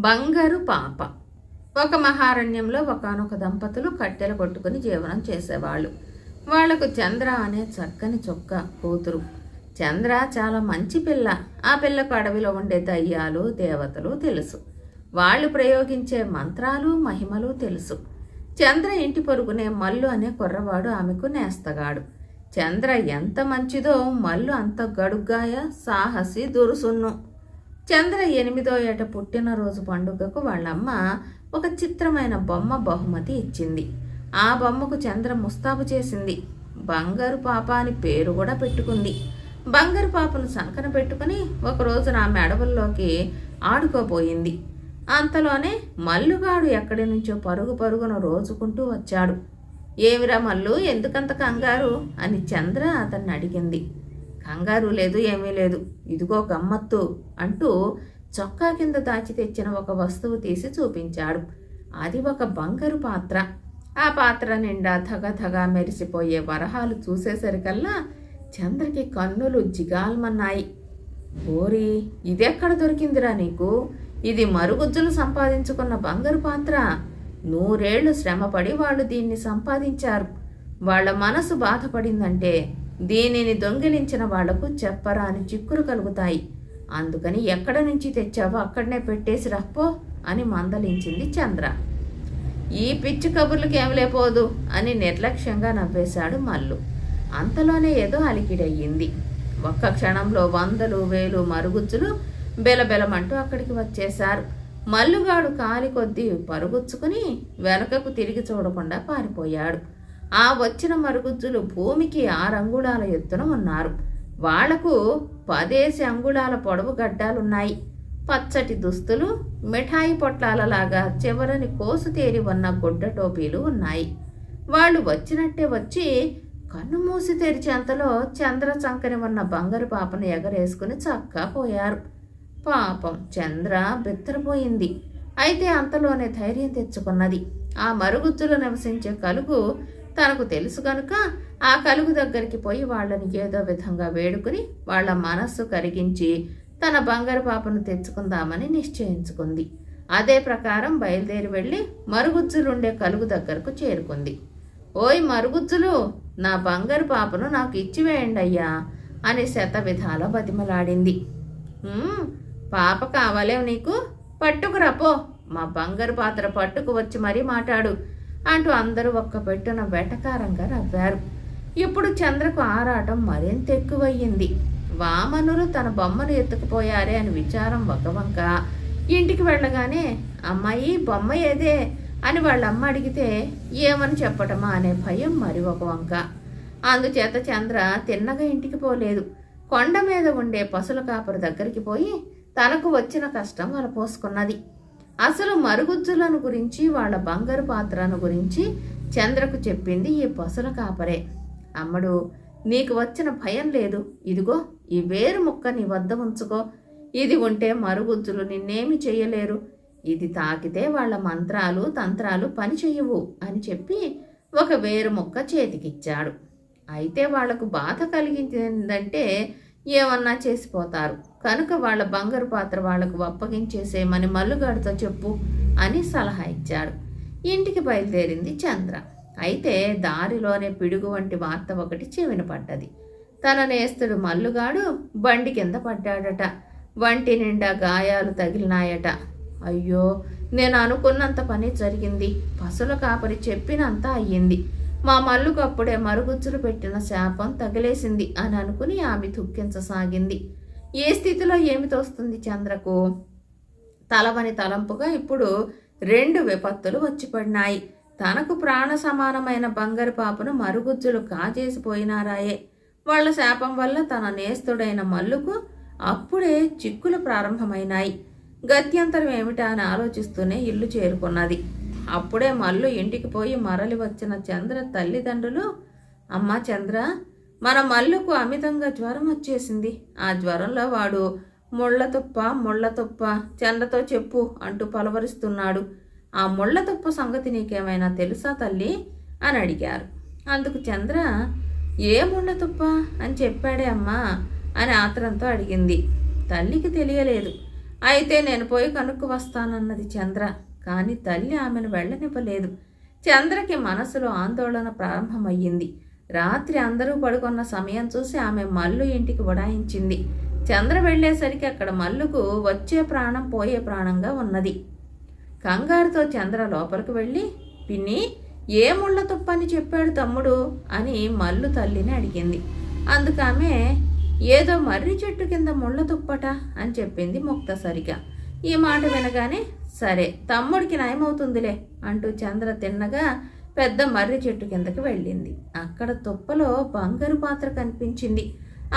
బంగారు పాప. ఒక మహారణ్యంలో ఒకనొక దంపతులు కట్టెలు కొట్టుకుని జీవనం చేసేవాళ్ళు. వాళ్ళకు చంద్ర అనే చక్కని చొక్క కూతురు. చంద్ర చాలా మంచి పిల్ల. ఆ పిల్లకు అడవిలో ఉండే దయ్యాలు దేవతలు తెలుసు. వాళ్ళు ప్రయోగించే మంత్రాలు మహిమలు తెలుసు. చంద్ర ఇంటి పొరుగునే మల్లు అనే కుర్రవాడు ఆమెకు నేస్తగాడు. చంద్ర ఎంత మంచిదో మల్లు అంత గడుగ్గాయ సాహసి దురుసున్ను. చంద్ర ఎనిమిదో ఏట పుట్టినరోజు పండుగకు వాళ్ళమ్మ ఒక చిత్రమైన బొమ్మ బహుమతి ఇచ్చింది. ఆ బొమ్మకు చంద్ర ముస్తాబు చేసింది. బంగారు పాప అని పేరు కూడా పెట్టుకుంది. బంగారు పాపను సంకన పెట్టుకుని ఒక రోజున ఆమె అడవుల్లోకి ఆడుకోబోయింది. అంతలోనే మల్లుగాడు ఎక్కడి నుంచో పరుగు పరుగున రోజుకుంటూ వచ్చాడు. ఏమిరా మల్లు ఎందుకంత కంగారు? అని చంద్ర అతన్ని అడిగింది. కంగారు లేదు ఏమీ లేదు. ఇదిగో గమ్మత్తు అంటూ చొక్కా కింద దాచి తెచ్చిన ఒక వస్తువు తీసి చూపించాడు. అది ఒక బంగారు పాత్ర. ఆ పాత్ర నిండా ధగధగా మెరిసిపోయే వరహాలు చూసేసరికల్లా చంద్రకి కన్నులు జిగాల్మన్నాయి. ఓరి ఇదెక్కడ దొరికిందిరా నీకు? ఇది మరుగుజ్జులు సంపాదించుకున్న బంగారు పాత్ర. నూరేళ్ళు శ్రమపడి వాళ్ళు దీన్ని సంపాదించారు. వాళ్ళ మనసు బాధపడిందంటే దీనిని దొంగిలించిన వాళ్ళకు చెప్పరాని చిక్కులు కలుగుతాయి. అందుకని ఎక్కడ నుంచి తెచ్చావో అక్కడనే పెట్టేసి రప్పో అని మందలించింది చంద్ర. ఈ పిచ్చి కబుర్లకి ఏం లేపోదు అని నిర్లక్ష్యంగా నవ్వేశాడు మల్లు. అంతలోనే ఏదో అలికిడయ్యింది. ఒక్క క్షణంలో వందలు వేలు మరుగుజ్జులు బెలబెలమంటూ అక్కడికి వచ్చేశారు. మల్లుగాడు కాలి కొద్దీ పరుగుచ్చుకుని వెనకకు తిరిగి చూడకుండా పారిపోయాడు. ఆ వచ్చిన మరుగుజ్జులు భూమికి ఆరు అంగుళాల ఎత్తున ఉన్నారు. వాళ్ళకు పదేసి అంగుళాల పొడవు గడ్డాలున్నాయి. పచ్చటి దుస్తులు మిఠాయి పొట్లాలలాగా చివరని కోసు తేరి ఉన్న గుడ్డ టోపీలు ఉన్నాయి. వాళ్ళు వచ్చినట్టే వచ్చి కన్ను మూసి తెరిచేంతలో చంద్ర చంకని ఉన్న బంగారు పాపను ఎగరేసుకుని చక్కా పోయారు. పాపం చంద్ర బిత్తరపోయింది. అయితే అంతలోనే ధైర్యం తెచ్చుకున్నది. ఆ మరుగుజ్జులు నివసించే కలుగు తనకు తెలుసు కనుక ఆ కలుగు దగ్గరికి పోయి వాళ్ళని ఏదో విధంగా వేడుకుని వాళ్ళ మనస్సు కరిగించి తన బంగారు పాపను తెచ్చుకుందామని నిశ్చయించుకుంది. అదే ప్రకారం బయలుదేరి వెళ్ళి మరుగుజ్జులుండే కలుగు దగ్గరకు చేరుకుంది. ఓయ్ మరుగుజ్జులు నా బంగారు పాపను నాకు ఇచ్చివేయండి అయ్యా అని శత విధాల బతిమలాడింది. పాప కావాలేవు నీకు. పట్టుకురా పో. మా బంగారు పాత్ర పట్టుకు వచ్చి మరీ మాట్లాడు అంటూ అందరూ ఒక్క పెట్టున వెటకారంగా నవ్వారు. ఇప్పుడు చంద్రకు ఆరాటం మరింత ఎక్కువయ్యింది. వామనులు తన బొమ్మను ఎత్తుకుపోయారే అని విచారం ఒక వంక ఇంటికి వెళ్ళగానే అమ్మాయి బొమ్మ ఏదే? అని వాళ్ళమ్మ అడిగితే ఏమని చెప్పటమా? అనే భయం మరి ఒక వంక అందుచేత చంద్ర తిన్నగా ఇంటికి పోలేదు. కొండ మీద ఉండే పశుల కాపరి దగ్గరికి పోయి తనకు వచ్చిన కష్టం వలపోసుకున్నది అసలు మరుగుజ్జులను గురించి వాళ్ళ బంగారు పాత్రను గురించి చంద్రకు చెప్పింది ఈ పసుల కాపరే. అమ్మడు నీకు వచ్చిన భయం లేదు. ఇదిగో ఈ వేరు ముక్క నీ వద్ద ఉంచుకో. ఇది ఉంటే మరుగుజ్జులు నిన్నేమి చేయలేరు ఇది తాకితే వాళ్ళ మంత్రాలు తంత్రాలు పని చెయ్యవు అని చెప్పి ఒక వేరు ముక్క చేతికిచ్చాడు. అయితే వాళ్ళకు బాధ కలిగించిందంటే ఏమన్నా చేసిపోతారు. కనుక వాళ్ళ బంగారు పాత్ర వాళ్ళకు అప్పగించేసేమని మల్లుగాడితో చెప్పు అని సలహా ఇచ్చాడు. ఇంటికి బయలుదేరింది చంద్ర. అయితే దారిలోనే పిడుగు వంటి వార్త ఒకటి చెవిన పడ్డది. తన నేస్తుడు మల్లుగాడు బండి కింద పడ్డాడట. వంటి నిండా గాయాలు తగిలినాయట. అయ్యో నేను అనుకున్నంత పని జరిగింది. పసుల కాపరి చెప్పినంత అయ్యింది. మా మల్లుకు అప్పుడే మరుగుజ్జులు పెట్టిన శాపం తగిలేసింది అని అనుకుని ఆమె దుఃఖించసాగింది. ఏ స్థితిలో ఏమి తోస్తుంది చంద్రకు? తలవని తలంపుగా ఇప్పుడు రెండు విపత్తులు వచ్చిపడినాయి. తనకు ప్రాణ సమానమైన బంగారు పాపను మరుగుజ్జులు కాజేసిపోయినారాయే. వాళ్ళ శాపం వల్ల తన నేస్తుడైన మల్లుకు అప్పుడే చిక్కులు ప్రారంభమైనాయి. గత్యంతరం ఏమిటా అని ఆలోచిస్తూనే ఇల్లు చేరుకున్నది. అప్పుడే మల్లు ఇంటికి పోయి మరలి వచ్చిన చంద్ర తల్లిదండ్రులు అమ్మ చంద్ర మన మల్లుకు అమితంగా జ్వరం వచ్చేసింది. ఆ జ్వరంలో వాడు ముళ్ళ తుప్ప ముళ్ళ తుప్ప చంద్రతో చెప్పు అంటూ పలవరిస్తున్నాడు. ఆ ముళ్ళ తుప్ప సంగతి నీకేమైనా తెలుసా తల్లి అని అడిగారు. అందుకు చంద్ర ఏ ముళ్ళ తుప్ప అని చెప్పాడే అమ్మా అని ఆత్రంతో అడిగింది. తల్లికి తెలియలేదు. అయితే నేను పోయి కనుక్కు వస్తానన్నది చంద్ర. కానీ తల్లి ఆమెను వెళ్ళనివ్వలేదు. చంద్రకి మనసులో ఆందోళన ప్రారంభమయ్యింది. రాత్రి అందరూ పడుకున్న సమయం చూసి ఆమె మల్లు ఇంటికి ఉడాయించింది చంద్ర వెళ్ళేసరికి అక్కడ మల్లుకు వచ్చే ప్రాణం పోయే ప్రాణంగా ఉన్నది. కంగారుతో చంద్ర లోపలికి వెళ్ళి పిన్ని ఏ ముళ్ళ తుప్పని చెప్పాడు తమ్ముడు? అని మల్లు తల్లిని అడిగింది. అందుకామె ఏదో మర్రి చెట్టు కింద ముళ్ళ తుప్పట? అని చెప్పింది ముక్తసరిగా ఈ మాట వినగానే సరే తమ్ముడికి నయమవుతుందిలే అంటూ చంద్ర తిన్నగా పెద్ద మర్రి చెట్టు కిందకి వెళ్ళింది. అక్కడ తుప్పలో బంగారు పాత్ర కనిపించింది.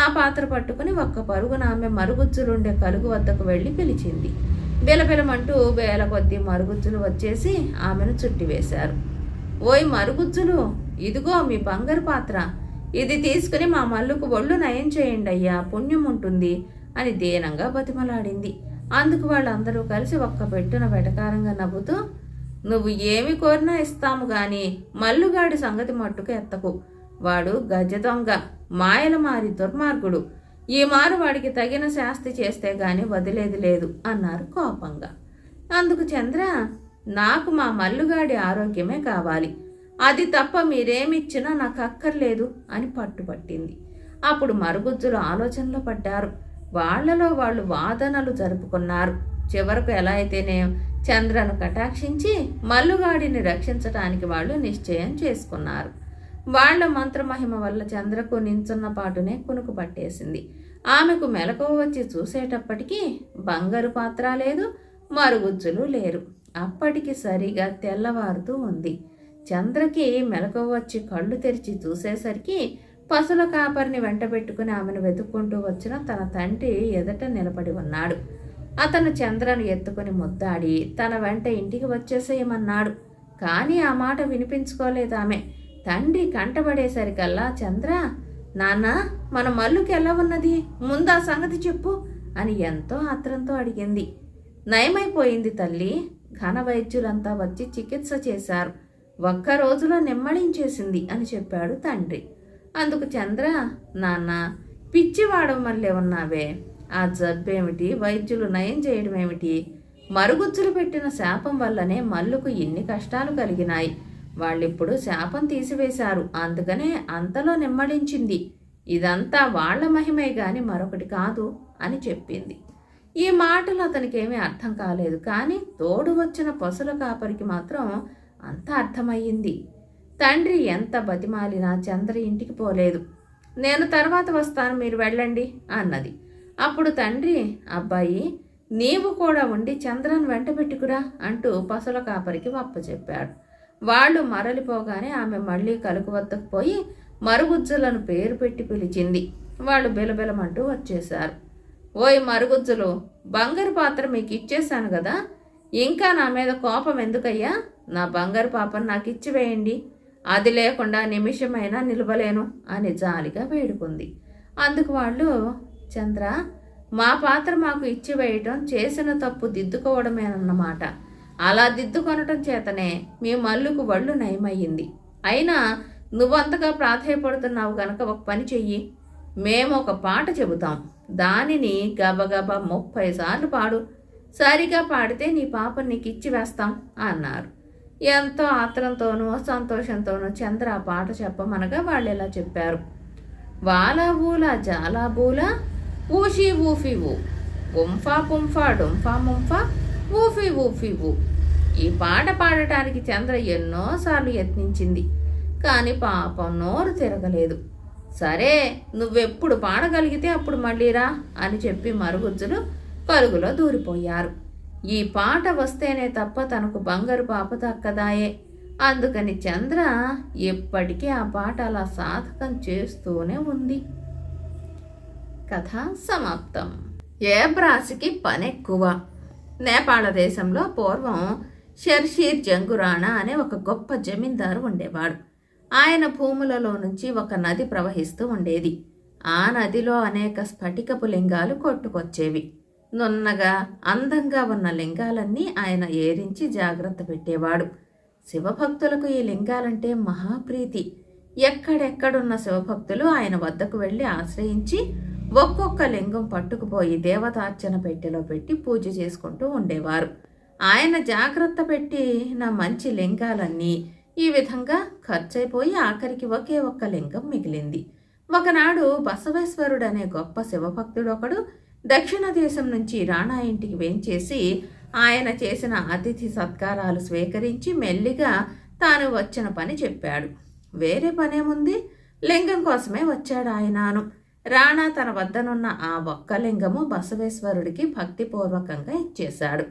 ఆ పాత్ర పట్టుకుని ఒక్క పరుగున ఆమె మరుగుజ్జులుండే కలుగు వద్దకు వెళ్ళి పిలిచింది. బిలబిలమంటూ వేల కొద్దీ మరుగుజ్జులు వచ్చేసి ఆమెను చుట్టివేశారు ఓయ్ మరుగుజ్జులు ఇదిగో మీ బంగారు పాత్ర. ఇది తీసుకుని మా మల్లుకు ఒళ్ళు నయం చేయండి అయ్యా పుణ్యం ఉంటుంది అని దీనంగా బతిమలాడింది. అందుకు వాళ్ళందరూ కలిసి ఒక్క పెట్టున వెటకారంగా నవ్వుతూ నువ్వు ఏమి కోరినా ఇస్తాము గాని మల్లుగాడి సంగతి మట్టుకు ఎత్తకు. వాడు గజ దొంగ మాయల మారి దుర్మార్గుడు. ఈ మారు వాడికి తగిన శాస్తి చేస్తే గాని వదిలేది లేదు అన్నారు కోపంగా. అందుకు చంద్ర నాకు మా మల్లుగాడి ఆరోగ్యమే కావాలి. అది తప్ప మీరేమిచ్చినా నాకు అక్కర్లేదు అని పట్టుపట్టింది అప్పుడు మరుగుజ్జులు ఆలోచనలో పడ్డారు. వాళ్ళలో వాళ్ళు వాదనలు జరుపుకున్నారు. చివరకు ఎలా అయితేనే చంద్రను కటాక్షించి మల్లుగాడిని రక్షించటానికి వాళ్ళు నిశ్చయం చేసుకున్నారు. వాళ్ళ మంత్రమహిమ వల్ల చంద్రకు నించున్న పాటునే కునుకు పట్టేసింది. ఆమెకు మెలకువ వచ్చి చూసేటప్పటికీ బంగారు పాత్ర లేదు మరుగుజ్జులు లేరు. అప్పటికి సరిగా తెల్లవారుతూ ఉంది. చంద్రకి మెలకువ వచ్చి కళ్ళు తెరిచి చూసేసరికి పశుల కాపరిని వెంట పెట్టుకుని ఆమెను వెతుక్కుంటూ వచ్చిన తన తండ్రి ఎదుట నిలబడి ఉన్నాడు. అతను చంద్రను ఎత్తుకుని ముద్దాడి తన వెంట ఇంటికి వచ్చేసేయమన్నాడు. కానీ ఆ మాట వినిపించుకోలేదు ఆమె. తండ్రి కంటబడేసరికల్లా చంద్ర నాన్న మన మల్లుకి ఎలా ఉన్నది? ముందా సంగతి చెప్పు అని ఎంతో ఆత్రంతో అడిగింది. నయమైపోయింది తల్లి. ఘన వైద్యులంతా వచ్చి చికిత్స చేశారు. ఒక్క రోజులో నెమ్మడించేసింది అని చెప్పాడు తండ్రి. అందుకు చంద్ర నాన్న పిచ్చివాడవు మళ్ళీ ఉన్నావే ఆ జబ్బేమిటి? వైద్యులు నయం చేయడం ఏమిటి మరుగుజ్జులు పెట్టిన శాపం వల్లనే మల్లుకు ఎన్ని కష్టాలు కలిగినాయి. వాళ్ళిప్పుడు శాపం తీసివేశారు. అందుకనే అంతలో నెమ్మడించింది. ఇదంతా వాళ్ళ మహిమే గాని మరొకటి కాదు అని చెప్పింది. ఈ మాటలు అతనికేమీ అర్థం కాలేదు. కానీ తోడు వచ్చిన పశుల కాపరికి మాత్రం అంత అర్థమయ్యింది. తండ్రి ఎంత బతిమాలినా చంద్ర ఇంటికి పోలేదు. నేను తర్వాత వస్తాను మీరు వెళ్ళండి అన్నది. అప్పుడు తండ్రి అబ్బాయి నీవు కూడా ఉండి చంద్రను వెంట పెట్టుకురా అంటూ పశుల కాపరికి వప్పచెప్పాడు వాళ్ళు మరలిపోగానే ఆమె మళ్ళీ కలుకు వద్దకు పోయి మరుగుజ్జులను పేరు పెట్టి పిలిచింది. వాళ్ళు బిలబిలమంటూ వచ్చేశారు. ఓయ్ మరుగుజ్జులు బంగారు పాత్ర మీకు ఇచ్చేశాను కదా ఇంకా నా మీద కోపం ఎందుకయ్యా? నా బంగారు పాపను నాకు ఇచ్చివేయండి అది లేకుండా నిమిషమైనా నిలవలేను అని జాలిగా వేడుకుంది. అందుకు వాళ్ళు చంద్ర మా పాత్ర మాకు ఇచ్చివేయటం చేసిన తప్పు దిద్దుకోవడమేనన్నమాట. అలా దిద్దుకొనటం చేతనే మీ మల్లుకు వళ్ళు నయమయ్యింది. అయినా నువ్వంతగా ప్రాధాయపడుతున్నావు గనక ఒక పని చెయ్యి. మేము ఒక పాట చెబుతాం. దానిని గబగబా ముప్పై సార్లు పాడు. సరిగా పాడితే నీ పాప నీకు ఇచ్చి వేస్తాం అన్నారు. ఎంతో ఆత్రంతోనూ సంతోషంతోనూ చంద్ర ఆ పాట చెప్పమనగా వాళ్ళు ఇలా చెప్పారు. వాలా ఊలా జాలా బూలా ఊషి ఊఫి ఊ గుంఫా పుంఫా డుంఫా ముంఫా ఊఫి ఊఫి ఊ ఈ పాట పాడటానికి చంద్ర ఎన్నోసార్లు యత్నించింది కానీ పాపం నోరు తిరగలేదు. సరే నువ్వెప్పుడు పాడగలిగితే అప్పుడు మళ్ళీరా అని చెప్పి మరుగుజ్జులు పరుగులో దూరిపోయారు. ఈ పాట వస్తేనే తప్ప తనకు బంగారు పాప దక్కదాయే. అందుకని చంద్ర ఎప్పటికీ ఆ పాట అలా సాధకం చేస్తూనే ఉంది. కథ సమాప్తం. ఏబ్రాసికి పనెక్కువ. నేపాళ దేశంలో పూర్వం షర్షీర్ జంగురాణా అనే ఒక గొప్ప జమీందారు ఉండేవాడు. ఆయన భూములలో నుంచి ఒక నది ప్రవహిస్తూ ఉండేది. ఆ నదిలో అనేక స్ఫటికపు లింగాలు కొట్టుకొచ్చేవి. నున్నగా అందంగా ఉన్న లింగాలన్నీ ఆయన ఏరించి జాగ్రత్త పెట్టేవాడు. శివభక్తులకు ఈ లింగాలంటే మహాప్రీతి. ఎక్కడెక్కడున్న శివభక్తులు ఆయన వద్దకు వెళ్ళి ఆశ్రయించి ఒక్కొక్క లింగం పట్టుకుపోయి దేవతార్చన పెట్టెలో పెట్టి పూజ చేసుకుంటూ ఉండేవారు. ఆయన జాగ్రత్త పెట్టిన మంచి లింగాలన్నీ ఈ విధంగా ఖర్చయిపోయి ఆఖరికి ఒకే ఒక్క లింగం మిగిలింది. ఒకనాడు బసవేశ్వరుడు అనే గొప్ప శివభక్తుడు ఒకడు దక్షిణ దేశం నుంచి రాణా ఇంటికి వేంచేసి ఆయన చేసిన అతిథి సత్కారాలు స్వీకరించి మెల్లిగా తాను వచ్చిన పని చెప్పాడు. వేరే పనేముంది? లింగం కోసమే వచ్చాడు ఆయనను. రాణా తన వద్దనున్న ఆ ఒక్క లింగము బసవేశ్వరుడికి భక్తిపూర్వకంగా ఇచ్చేశాడు.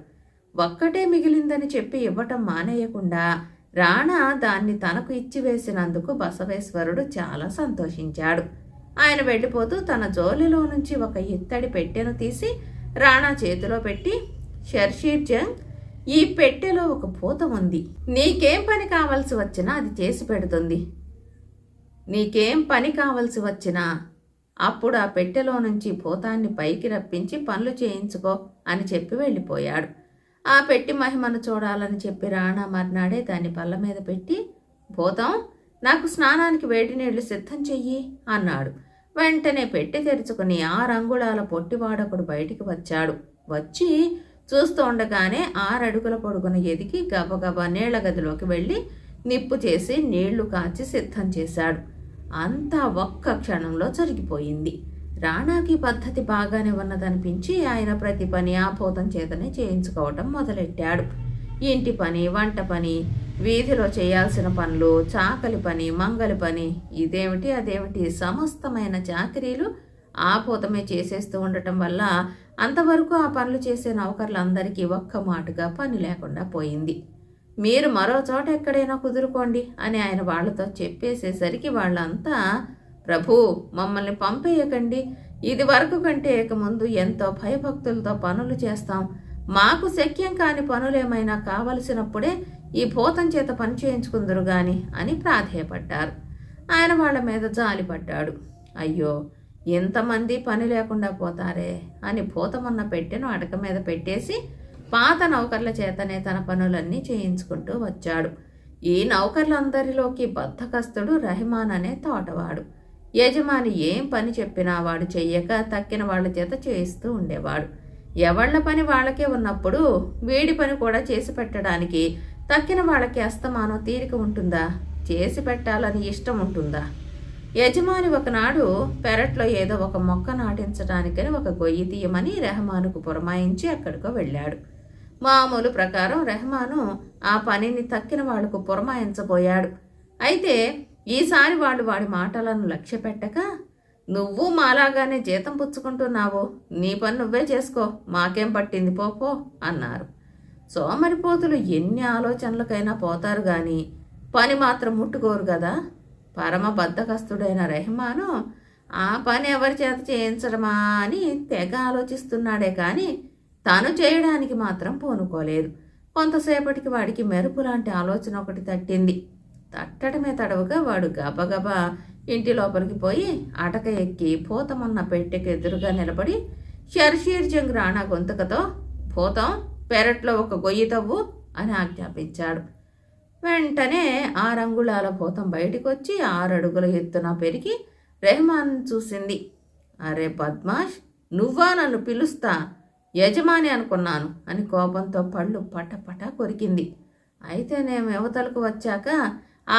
ఒక్కటే మిగిలిందని చెప్పి ఇవ్వటం మానేయకుండా రాణా దాన్ని తనకు ఇచ్చివేసినందుకు బసవేశ్వరుడు చాలా సంతోషించాడు. ఆయన వెళ్ళిపోతూ తన జోలిలో నుంచి ఒక ఇత్తడి పెట్టెను తీసి రాణా చేతిలో పెట్టి షర్షీర్ జంగ్ ఈ పెట్టెలో ఒక పూత ఉంది. నీకేం పని కావలసి వచ్చినా అది చేసి పెడుతుంది. నీకేం పని కావలసి వచ్చినా అప్పుడు ఆ పెట్టెలో నుంచి భూతాన్ని పైకి రప్పించి పనులు చేయించుకో అని చెప్పి వెళ్ళిపోయాడు. ఆ పెట్టి మహిమను చూడాలని చెప్పి రాణా మర్నాడే దాన్ని పళ్ళ మీద పెట్టి భూతం నాకు స్నానానికి వేడి నీళ్ళు సిద్ధం చెయ్యి అన్నాడు. వెంటనే పెట్టి తెరుచుకుని ఆ రంగుళాల పొట్టివాడొకడు బయటికి వచ్చాడు. వచ్చి చూస్తూ ఉండగానే ఆరడుగుల పొడుగున ఎదిగి గబగబా నీళ్ళ గదిలోకి వెళ్ళి నిప్పు చేసి నీళ్ళు కాచి సిద్ధం చేశాడు. అంతా ఒక్క క్షణంలో జరిగిపోయింది. రాణాకి పద్ధతి బాగానే ఉన్నదనిపించి ఆయన ప్రతి పని ఆపోతం చేతనే చేయించుకోవటం మొదలెట్టాడు. ఇంటి పని వంట పని వీధిలో చేయాల్సిన పనులు చాకలి పని మంగలి పని ఇదేమిటి అదేమిటి సమస్తమైన చాకరీలు ఆపోతమే చేసేస్తూ ఉండటం వల్ల అంతవరకు ఆ పనులు చేసే నౌకర్లందరికీ ఒక్క మాటుగా పని లేకుండా పోయింది. మీరు మరో చోట ఎక్కడైనా కుదురుకోండి అని ఆయన వాళ్ళతో చెప్పేసేసరికి వాళ్ళంతా ప్రభు మమ్మల్ని పంపేయకండి. ఇది వరకు కంటే ఇకముందు ఎంతో భయభక్తులతో పనులు చేస్తాం. మాకు శక్యం కాని పనులేమైనా కావలసినప్పుడే ఈ భూతం చేత పని చేయించుకుందరు గాని అని ప్రాధేయపడ్డారు. ఆయన వాళ్ళ మీద జాలిపడ్డాడు. అయ్యో ఎంతమంది పని లేకుండా పోతారే అని భూతమున్న పెట్టెను అడక మీద పెట్టేసి పాత నౌకర్ల చేతనే తన పనులన్నీ చేయించుకుంటూ వచ్చాడు. ఈ నౌకర్లందరిలోకి బద్ధకస్తుడు రహిమాన్ అనే తోటవాడు. యజమాని ఏం పని చెప్పినా వాడు చెయ్యక తక్కిన వాళ్ళ చేత చేయిస్తూ ఉండేవాడు. ఎవళ్ళ పని వాళ్ళకే ఉన్నప్పుడు వీడి పని కూడా చేసి పెట్టడానికి తక్కిన వాళ్ళకి అస్తమానం తీరిక ఉంటుందా? చేసి పెట్టాలని ఇష్టం ఉంటుందా? యజమాని ఒకనాడు పెరట్లో ఏదో ఒక మొక్క నాటించడానికని ఒక గొయ్యి తీయమని రెహమానుకు పురమాయించి అక్కడికో వెళ్ళాడు. మామూలు ప్రకారం రెహమాను ఆ పనిని తక్కిన వాళ్ళకు పురమాయించబోయాడు. అయితే ఈసారి వాళ్ళు వాడి మాటలను లక్ష్య పెట్టక నువ్వు మాలాగానే జీతం పుచ్చుకుంటున్నావు. నీ పని నువ్వే చేసుకో. మాకేం పట్టింది? పోపో అన్నారు. సోమరిపోతులు ఎన్ని ఆలోచనలకైనా పోతారు గాని పని మాత్రం ముట్టుకోరు కదా. పరమ బద్ధకస్తుడైన రెహమాను ఆ పని ఎవరి చేత చేయించడమా అని తెగ ఆలోచిస్తున్నాడే కానీ తాను చేయడానికి మాత్రం పూనుకోలేదు. కొంతసేపటికి వాడికి మెరుపు లాంటి ఆలోచన ఒకటి తట్టింది. తట్టడమే తడవుగా వాడు గబగబా ఇంటి లోపలికి పోయి అటక ఎక్కి పూతమున్న పెట్టెకి ఎదురుగా నిలబడి షర్షీర్ జంగ్ రాణా గొంతుకతో భూతం పెరట్లో ఒక గొయ్యి తవ్వు అని ఆజ్ఞాపించాడు. వెంటనే ఆ రంగుళాల భూతం బయటికి వచ్చి ఆరడుగుల ఎత్తున పెరిగి రెహమాన్ చూసింది. అరే బద్మాష్ నువ్వా నన్ను పిలుస్తా? యజమాని అనుకున్నాను అని కోపంతో పళ్ళు పటపట కొరికింది. అయితే నేను యువతలకు వచ్చాక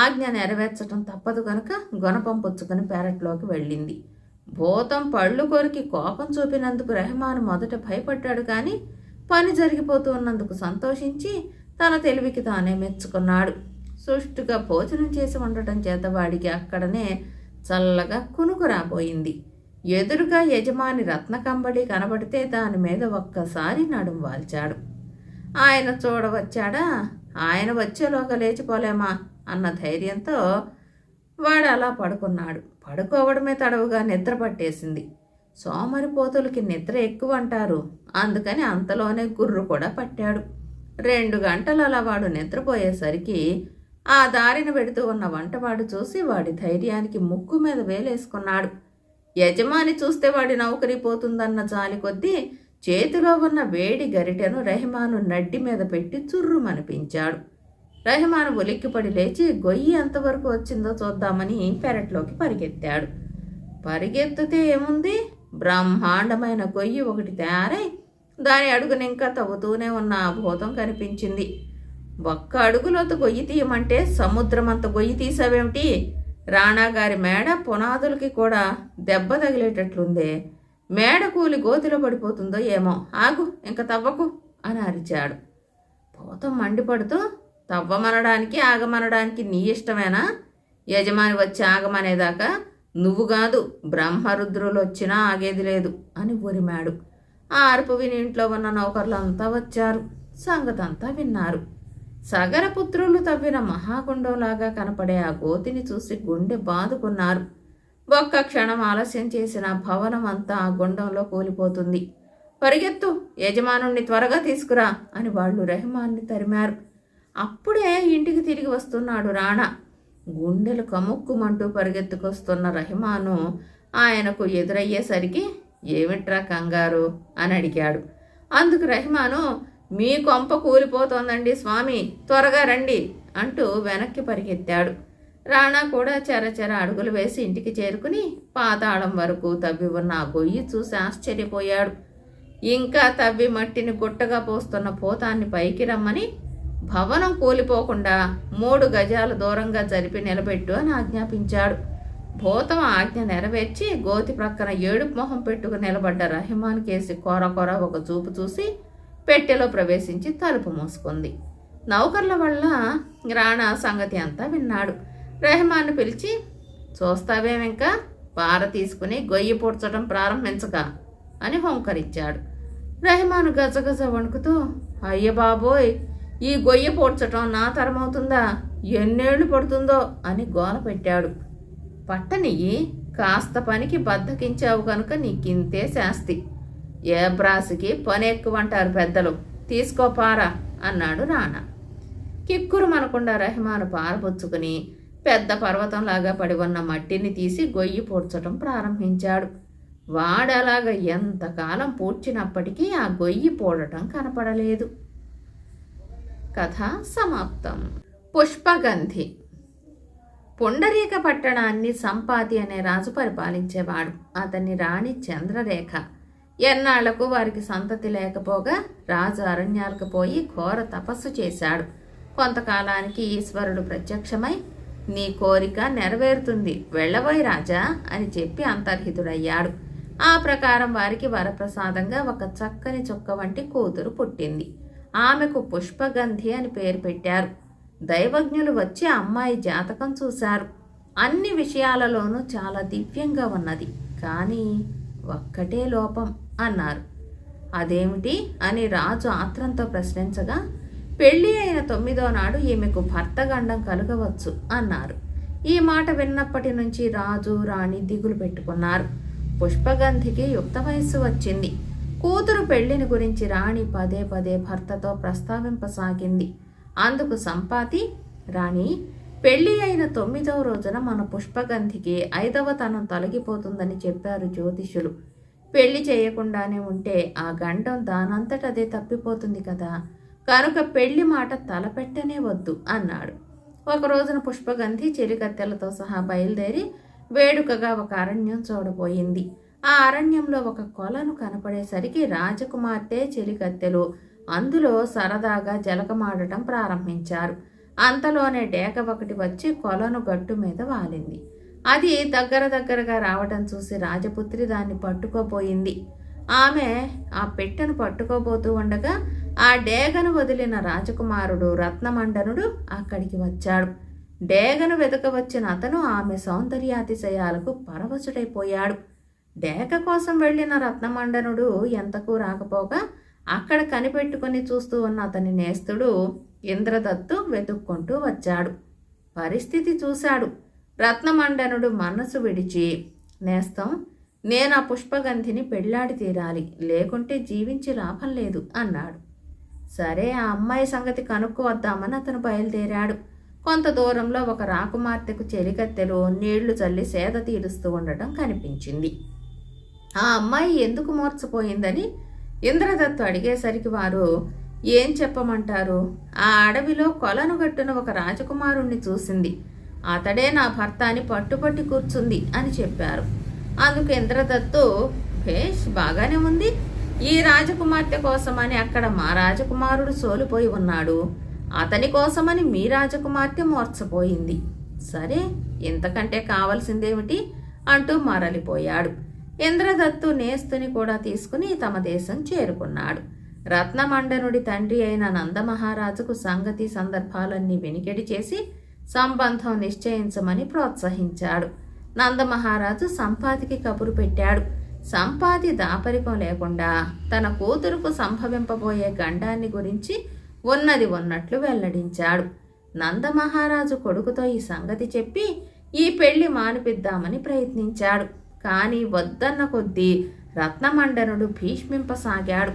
ఆజ్ఞ నెరవేర్చటం తప్పదు కనుక గుణపం పుచ్చుకొని పెరట్లోకి వెళ్ళింది. భూతం పళ్ళు కొరికి కోపం చూపినందుకు రెహమాన్ మొదట భయపడ్డాడు కానీ పని జరిగిపోతూ ఉన్నందుకు సంతోషించి తన తెలివికి తానే మెచ్చుకున్నాడు. సుష్టుగా భోజనం చేసి ఉండటం చేత వాడికి అక్కడనే చల్లగా కునుకు రాబోయింది. ఎదురుగా యజమాని రత్నకంబడి కనబడితే దాని మీద ఒక్కసారి నడుం వాల్చాడు. ఆయన చూడవచ్చాడా? ఆయన వచ్చేలోగా లేచిపోలేమా? అన్న ధైర్యంతో వాడు అలా పడుకున్నాడు. పడుకోవడమే తడవుగా నిద్ర పట్టేసింది సోమరిపోతులకి నిద్ర ఎక్కువ అంటారు అందుకని అంతలోనే గుర్రు కూడా పట్టాడు. రెండు గంటలు అలా వాడు నిద్రపోయేసరికి ఆ దారిన పెడుతూ ఉన్న వంటవాడు చూసి వాడి ధైర్యానికి ముక్కు మీద వేలేసుకున్నాడు. యజమాని చూస్తే వాడి నౌకరీ పోతుందన్న జాలి కొద్దీ చేతిలో ఉన్న వేడి గరిటెను రెహమాను నడ్డి మీద పెట్టి చుర్రుమనిపించాడు. రెహమాను ఉలిక్కిపడి లేచి గొయ్యి ఎంతవరకు వచ్చిందో చూద్దామని పెరట్లోకి పరిగెత్తాడు. పరిగెత్తితే ఏముంది? బ్రహ్మాండమైన గొయ్యి ఒకటి తయారై దాని అడుగున ఇంకా తవ్వుతూనే ఉన్న ఆ భూతం కనిపించింది. ఒక్క అడుగులోతో గొయ్యి తీయమంటే సముద్రమంత గొయ్యి తీసావేమిటి? రాణాగారి మేడ పునాదులకి కూడా దెబ్బ తగిలేటట్లుందే. మేడ కూలి గోతిలో పడిపోతుందో ఏమో. ఆగు ఇంక తవ్వకు అని అరిచాడు. భూతం మండిపడుతూ తవ్వమనడానికి ఆగమనడానికి నీ ఇష్టమేనా? యజమాని వచ్చి ఆగమనేదాకా నువ్వు కాదు బ్రహ్మరుద్రులు వచ్చినా ఆగేది లేదు అని ఉరిమాడు ఆ అరుపు విని ఇంట్లో ఉన్న నౌకర్లంతా వచ్చారు. సంగతంతా విన్నారు. సగరపుత్రులు తవ్విన మహాకుండంలాగా కనపడే ఆ గోతిని చూసి గుండె బాదుకున్నారు. ఒక్క క్షణం ఆలస్యం చేసిన భవనం అంతా ఆ గుండంలో కూలిపోతుంది. పరిగెత్తు యజమానుణ్ణి త్వరగా తీసుకురా అని వాళ్ళు రెహమాన్ని తరిమారు. అప్పుడే ఇంటికి తిరిగి వస్తున్నాడు రాణా. గుండెలు కముక్కుమంటూ పరిగెత్తుకొస్తున్న రహిమాను ఆయనకు ఎదురయ్యేసరికి ఏమిట్రా కంగారు? అని అడిగాడు. అందుకు రహిమాను మీ కొంప కూలిపోతోందండి స్వామి త్వరగా రండి అంటూ వెనక్కి పరిగెత్తాడు. రాణా కూడా చెరచెర అడుగులు వేసి ఇంటికి చేరుకుని పాతాళం వరకు తవ్వి ఉన్న ఆ గొయ్యి చూసి ఆశ్చర్యపోయాడు. ఇంకా తవ్వి మట్టిని గుట్టగా పోస్తున్న పోతాన్ని పైకి రమ్మని భవనం కూలిపోకుండా మూడు గజాల దూరంగా జరిపి నిలబెట్టు అని ఆజ్ఞాపించాడు. భూతం ఆజ్ఞ నెరవేర్చి గోతి ప్రక్కన ఏడుపు మొహం పెట్టుకు నిలబడ్డ రహిమాన్ కేసి కోర కొర ఒక చూపు చూసి పెట్టెలో ప్రవేశించి తలుపు మూసుకుంది. నౌకర్ల వల్ల రాణా సంగతి అంతా విన్నాడు. రెహమాన్ను పిలిచి చూస్తావేమింకా పార తీసుకుని గొయ్యి పూడ్చడం ప్రారంభించక అని హోంకరించాడు. రెహమాను గజగజ వణుకుతూ అయ్య బాబోయ్ ఈ గొయ్యి పూడ్చటం నా తరమవుతుందా? ఎన్నేళ్ళు పడుతుందో? అని గోల పెట్టాడు. పట్టనియ్యి కాస్త పనికి బద్దకించావు కనుక నీకింతే శాస్తి. ఏ బ్రాసికి పని ఎక్కువ అంటారు పెద్దలు తీసుకోపారా అన్నాడు నాన్న కిక్కురు మనకుండా రెహమాను పారబుచ్చుకుని పెద్ద పర్వతంలాగా పడి ఉన్న మట్టిని తీసి గొయ్యి పూడ్చటం ప్రారంభించాడు. వాడలాగా ఎంతకాలం పూడ్చినప్పటికీ ఆ గొయ్యి పూడటం కనపడలేదు. కథ సమాప్తం. పుష్పగంధి. పుండరీక పట్టణాన్ని సంపాతి అనే రాజు పరిపాలించేవాడు. అతని రాణి చంద్రరేఖ. ఎన్నాళ్ళకు వారికి సంతతి లేకపోగా రాజు అరణ్యాలకు పోయి ఘోర తపస్సు చేశాడు. కొంతకాలానికి ఈశ్వరుడు ప్రత్యక్షమై నీ కోరిక నెరవేరుతుంది వెళ్ళబోయి రాజా అని చెప్పి అంతర్హితుడయ్యాడు. ఆ ప్రకారం వారికి వరప్రసాదంగా ఒక చక్కని చుక్క వంటి కూతురు పుట్టింది. ఆమెకు పుష్పగంధి అని పేరు పెట్టారు. దైవజ్ఞులు వచ్చి అమ్మాయి జాతకం చూశారు. అన్ని విషయాలలోనూ చాలా దివ్యంగా ఉన్నది. కానీ ఒక్కటే లోపం అన్నారు. అదేమిటి అని రాజు ఆత్రంతో ప్రశ్నించగా పెళ్ళి అయిన తొమ్మిదో నాడు ఈమెకు భర్త గండం కలగవచ్చు అన్నారు. ఈ మాట విన్నప్పటి నుంచి రాజు రాణి దిగులు పెట్టుకున్నారు. పుష్పగంధికి యుక్త వయస్సు వచ్చింది. కూతురు పెళ్ళిని గురించి రాణి పదే పదే భర్తతో ప్రస్తావింపసాగింది. అందుకు సంపాతి రాణి పెళ్ళి అయిన తొమ్మిదవ రోజున మన పుష్పగంధికి ఐదవ తనం తొలగిపోతుందని చెప్పారు జ్యోతిషులు పెళ్ళి చేయకుండానే ఉంటే ఆ గండం దానంతట అదే తప్పిపోతుంది కదా. కనుక పెళ్ళి మాట తలపెట్టనే వద్దు అన్నాడు. ఒక రోజున పుష్పగంధి చెలికత్తెలతో సహా బయలుదేరి వేడుకగా ఒక అరణ్యం చూడబోయింది. ఆ అరణ్యంలో ఒక కొలను కనపడేసరికి రాజకుమార్తె చెలికత్తెలు అందులో సరదాగా జలకమాడటం ప్రారంభించారు. అంతలోనే డేక ఒకటి వచ్చి కొలను గట్టు మీద వాలింది. అది దగ్గర దగ్గరగా రావటం చూసి రాజపుత్రి దాన్ని పట్టుకోపోయింది ఆమె ఆ పెట్టెను పట్టుకోబోతూ ఉండగా ఆ డేగను వదిలిన రాజకుమారుడు రత్నమండనుడు అక్కడికి వచ్చాడు. డేగను వెతక వచ్చిన అతను ఆమె సౌందర్యాతిశయాలకు పరవశుడైపోయాడు. డేక కోసం వెళ్ళిన రత్నమండనుడు ఎంతకు రాకపోగా అక్కడ కనిపెట్టుకుని చూస్తూ ఉన్న అతని నేస్తుడు ఇంద్రదత్తు వెతుక్కుంటూ వచ్చాడు. పరిస్థితి చూశాడు. రత్నమండనుడు మనసు విడిచి నేస్తం నేను ఆ పుష్పగంధిని పెళ్ళాడి తీరాలి. లేకుంటే జీవించి లాభం లేదు అన్నాడు. సరే ఆ అమ్మాయి సంగతి కనుక్కోవద్దామని అతను బయలుదేరాడు. కొంత దూరంలో ఒక రాకుమార్తెకు చెలికత్తెలో నీళ్ళు చల్లి సేద తీరుస్తూ ఉండటం కనిపించింది. ఆ అమ్మాయి ఎందుకు మోర్చపోయిందని ఇంద్రదత్తు అడిగేసరికి వారు ఏం చెప్పమంటారు? ఆ అడవిలో కొలను గట్టున ఒక రాజకుమారుణ్ణి చూసింది. అతడే నా భర్త అని పట్టుపట్టి కూర్చుంది అని చెప్పారు. అందుకు ఇంద్రదత్తు భేష్ బాగానే ఉంది. ఈ రాజకుమార్తె కోసమని అక్కడ మా రాజకుమారుడు సోలిపోయి ఉన్నాడు. అతని కోసమని మీ రాజకుమార్తె మోర్చపోయింది. సరే ఇంతకంటే కావలసిందేమిటి? అంటూ మరలిపోయాడు. ఇంద్రదత్తు నేస్తుని కూడా తీసుకుని తమ దేశం చేరుకున్నాడు. రత్నమండనుడి తండ్రి అయిన నందమహారాజుకు సంగతి సందర్భాలన్నీ వెనికెడి చేసి సంబంధం నిశ్చయించమని ప్రోత్సహించాడు. నందమహారాజు సంపాతికి కబురు పెట్టాడు. సంపాతి దాపరికం లేకుండా తన కూతురుకు సంభవింపబోయే గండాన్ని గురించి ఉన్నది ఉన్నట్లు వెల్లడించాడు. నందమహారాజు కొడుకుతో ఈ సంగతి చెప్పి ఈ పెళ్ళి మానిపిద్దామని ప్రయత్నించాడు. కానీ వద్దన్న కొద్దీ రత్నమండనుడు భీష్మింపసాగాడు.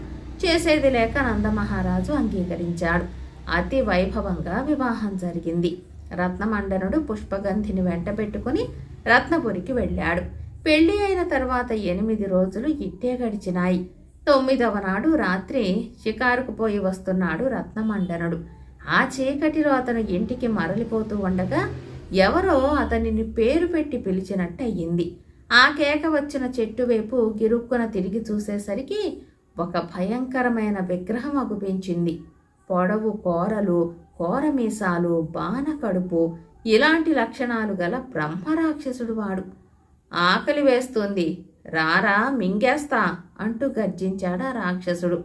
చేసేది లేక నందమహారాజు అంగీకరించాడు. అతి వైభవంగా వివాహం జరిగింది. రత్నమండనుడు పుష్పగంధిని వెంట పెట్టుకుని రత్నపురికి వెళ్ళాడు. పెళ్ళి అయిన తర్వాత ఎనిమిది రోజులు ఇట్టే గడిచినాయి. తొమ్మిదవ నాడు రాత్రి షికారుకు పోయి వస్తున్నాడు రత్నమండనుడు. ఆ చీకటిలో అతను ఇంటికి మరలిపోతూ ఉండగా ఎవరో అతనిని పేరు పెట్టి పిలిచినట్టయింది. ఆ కేక వచ్చిన చెట్టు వైపు గిరుక్కున తిరిగి చూసేసరికి ఒక భయంకరమైన విగ్రహం అగుపించింది. పొడవు కోరలు కోరమీసాలు బాణ కడుపు ఇలాంటి లక్షణాలు గల బ్రహ్మరాక్షసుడు వాడు. ఆకలి వేస్తుంది. రారా మింగేస్తా అంటూ గర్జించాడు ఆ రాక్షసుడు.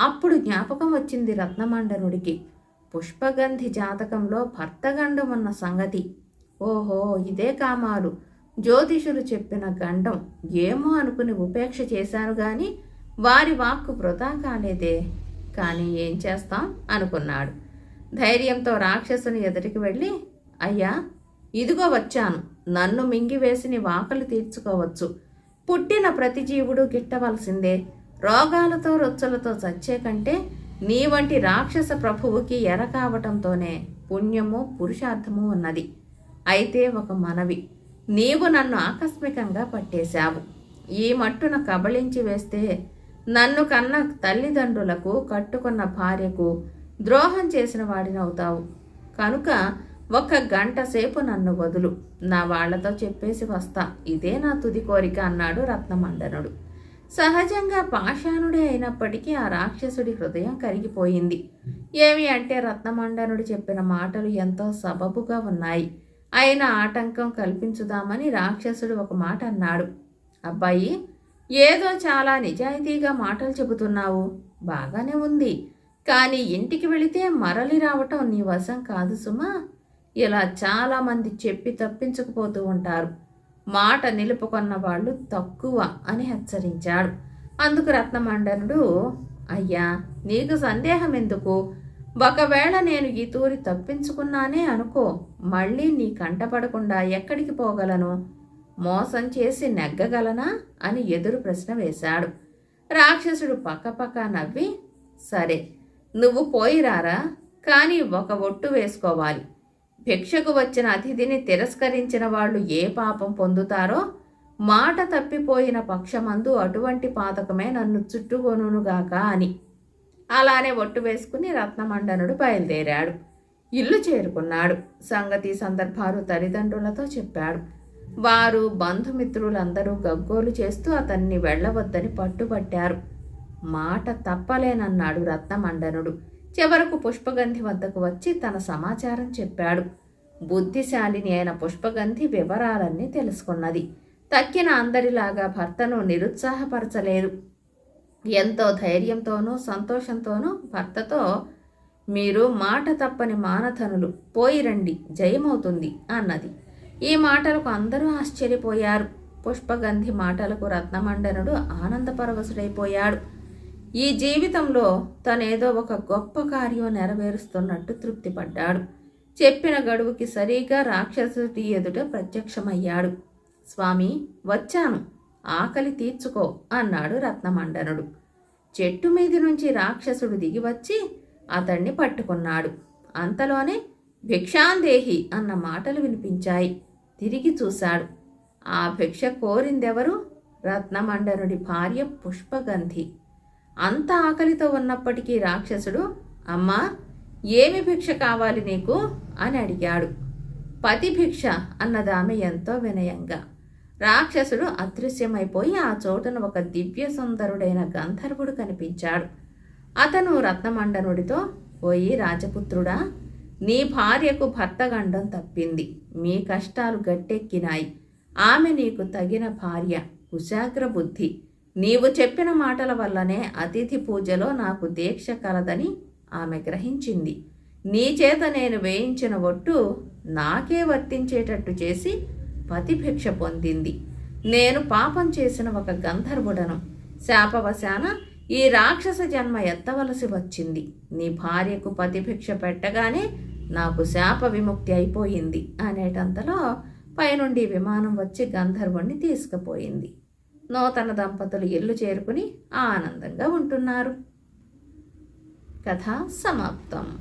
అప్పుడు జ్ఞాపకం వచ్చింది రత్నమండనుడికి. పుష్పగంధి జాతకంలో భర్తగండం ఉన్న సంగతి. ఓహో ఇదే కామాలు. జ్యోతిషులు చెప్పిన గండం ఏమో అనుకుని ఉపేక్ష చేశాను గాని వారి వాక్కు వృధా కాలేదే. కానీ ఏం చేస్తాం? అనుకున్నాడు. ధైర్యంతో రాక్షసుని ఎదుటికి వెళ్ళి అయ్యా ఇదిగో వచ్చాను. నన్ను మింగివేసి నీ వాకలు తీర్చుకోవచ్చు. పుట్టిన ప్రతి జీవుడు గిట్టవలసిందే. రోగాలతో రొచ్చులతో చచ్చే కంటే నీ వంటి రాక్షస ప్రభువుకి ఎర కావటంతోనే పుణ్యము పురుషార్థము ఉన్నది. అయితే ఒక మనవి. నీవు నన్ను ఆకస్మికంగా పట్టేశావు. ఈ మట్టున కబళించి వేస్తే నన్ను కన్న తల్లిదండ్రులకు కట్టుకున్న భార్యకు ద్రోహం చేసిన వాడినవుతావు. కనుక ఒక గంట సేపు నన్ను వదులు. నా వాళ్ళతో చెప్పేసి వస్తా. ఇదే నా తుది కోరిక అన్నాడు రత్నమండనుడు సహజంగా పాషాణుడే అయినప్పటికీ ఆ రాక్షసుడి హృదయం కరిగిపోయింది. ఏమి అంటే రత్నమండనుడు చెప్పిన మాటలు ఎంతో సబబుగా ఉన్నాయి. అయిన ఆటంకం కల్పించుదామని రాక్షసుడు ఒక మాట అన్నాడు. అబ్బాయి ఏదో చాలా నిజాయితీగా మాటలు చెబుతున్నావు. బాగానే ఉంది. కానీ ఇంటికి వెళితే మరలి రావటం నీ వశం కాదు సుమా. ఇలా చాలామంది చెప్పి తప్పించుకుపోతూ ఉంటారు. మాట నిలుపుకున్న వాళ్ళు తక్కువ అని హెచ్చరించాడు. అందుకు రత్నమండనుడు అయ్యా నీకు సందేహం ఎందుకు? ఒకవేళ నేను ఈ తూరి తప్పించుకున్నానే అనుకో మళ్ళీ నీ కంటపడకుండా ఎక్కడికి పోగలను? మోసం చేసి నెగ్గగలనా? అని ఎదురు ప్రశ్న వేశాడు. రాక్షసుడు పక్కపక్క నవ్వి సరే నువ్వు పోయిరారా కానీ ఒక ఒట్టు వేసుకోవాలి. భిక్షకు వచ్చిన అతిథిని తిరస్కరించిన వాళ్ళు ఏ పాపం పొందుతారో మాట తప్పిపోయిన పక్షమందు అటువంటి పాతకమే నన్ను చుట్టుకొనుగాక అని. అలానే ఒట్టు వేసుకుని రత్నమండనుడు బయలుదేరాడు. ఇల్లు చేరుకున్నాడు. సంగతి సందర్భాలు తల్లిదండ్రులతో చెప్పాడు. వారు బంధుమిత్రులందరూ గగ్గోలు చేస్తూ అతన్ని వెళ్ళవద్దని పట్టుబట్టారు. మాట తప్పలేనన్నాడు రత్నమండనుడు. చివరకు పుష్పగంధి వద్దకు వచ్చి తన సమాచారం చెప్పాడు. బుద్ధిశాలిని అయిన పుష్పగంధి వివరాలన్నీ తెలుసుకున్నది. తక్కిన అందరిలాగా భర్తను నిరుత్సాహపరచలేదు. ఎంతో ధైర్యంతోనూ సంతోషంతోనూ భర్తతో మీరు మాట తప్పని మానధనులు. పోయిరండి జయమవుతుంది అన్నది. ఈ మాటలకు అందరూ ఆశ్చర్యపోయారు. పుష్పగంధి మాటలకు రత్నమండనుడు ఆనందపరవశుడైపోయాడు. ఈ జీవితంలో తనేదో ఒక గొప్ప కార్యం నెరవేరుస్తున్నట్టు తృప్తిపడ్డాడు. చెప్పిన గడువుకి సరిగా రాక్షసుడి ఎదుట ప్రత్యక్షమయ్యాడు. స్వామి వచ్చాను. ఆకలి తీర్చుకో అన్నాడు రత్నమండనుడు. చెట్టు మీది నుంచి రాక్షసుడు దిగి వచ్చి అతన్ని పట్టుకున్నాడు. అంతలోనే భిక్షాందేహి అన్న మాటలు వినిపించాయి. తిరిగి చూశాడు. ఆ భిక్ష కోరిందెవరు? రత్నమండనుడి భార్య పుష్పగంధి. అంత ఆకలితో ఉన్నప్పటికీ రాక్షసుడు అమ్మా ఏమి భిక్ష కావాలి నీకు? అని అడిగాడు. పతి భిక్ష అన్నదామె ఎంతో వినయంగా. రాక్షసుడు అదృశ్యమైపోయి ఆ చోటున ఒక దివ్య సుందరుడైన గంధర్వుడు కనిపించాడు. అతను రత్నమండనుడితో పోయి రాజపుత్రుడా నీ భార్యకు భర్తగండం తప్పింది. మీ కష్టాలు గట్టెక్కినాయి. ఆమె నీకు తగిన భార్య కుశాగ్ర బుద్ధి. నీవు చెప్పిన మాటల వల్లనే అతిథి పూజలో నాకు దీక్ష కలదని ఆమె గ్రహించింది. నీ చేత నేను వేయించిన ఒట్టు నాకే వర్తించేటట్టు చేసి పతిభిక్ష పొందింది. నేను పాపం చేసిన ఒక గంధర్వుడను. శాపవశాన ఈ రాక్షస జన్మ ఎత్తవలసి వచ్చింది. నీ భార్యకు పతిభిక్ష పెట్టగానే నాకు శాప విముక్తి అయిపోయింది అనేటంతలో పైనుండి విమానం వచ్చి గంధర్వుణ్ణి తీసుకుపోయింది. నూతన దంపతులు ఇల్లు చేరుకుని ఆనందంగా ఉంటున్నారు. కథ సమాప్తం.